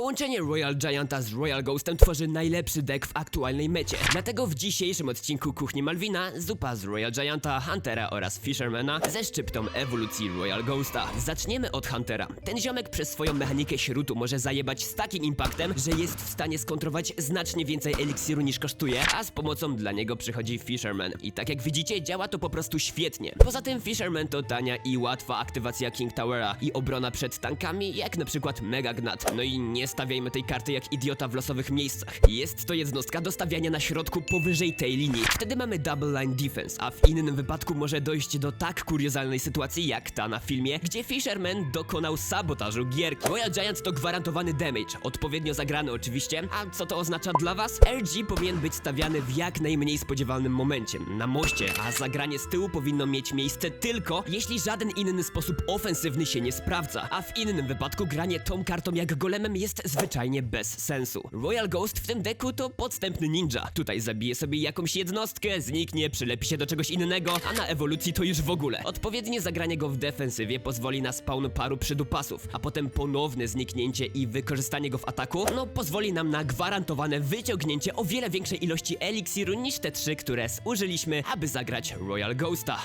Połączenie Royal Gianta z Royal Ghostem tworzy najlepszy deck w aktualnej mecie. Dlatego w dzisiejszym odcinku Kuchni Malwina zupa z Royal Gianta, Huntera oraz Fishermana ze szczyptą ewolucji Royal Ghosta. Zaczniemy od Huntera. Ten ziomek przez swoją mechanikę śrutu może zajebać z takim impaktem, że jest w stanie skontrować znacznie więcej eliksiru niż kosztuje, a z pomocą dla niego przychodzi Fisherman. I tak jak widzicie, działa to po prostu świetnie. Poza tym Fisherman to tania i łatwa aktywacja King Towera i obrona przed tankami, jak na przykład Mega Gnat. No i nie stawiajmy tej karty jak idiota w losowych miejscach. Jest to jednostka do stawiania na środku powyżej tej linii. Wtedy mamy double line defense, a w innym wypadku może dojść do tak kuriozalnej sytuacji jak ta na filmie, gdzie Fisherman dokonał sabotażu gierki. Royal Giant to gwarantowany damage, odpowiednio zagrany oczywiście. A co to oznacza dla was? RG powinien być stawiany w jak najmniej spodziewalnym momencie, na moście, a zagranie z tyłu powinno mieć miejsce tylko, jeśli żaden inny sposób ofensywny się nie sprawdza, a w innym wypadku granie tą kartą jak golemem zwyczajnie bez sensu. Royal Ghost w tym deku to podstępny ninja. Tutaj zabije sobie jakąś jednostkę, zniknie, przylepi się do czegoś innego, a na ewolucji to już w ogóle. Odpowiednie zagranie go w defensywie pozwoli na spawn paru przydupasów, a potem ponowne zniknięcie i wykorzystanie go w ataku, no pozwoli nam na gwarantowane wyciągnięcie o wiele większej ilości eliksiru niż te trzy, które zużyliśmy, aby zagrać Royal Ghosta.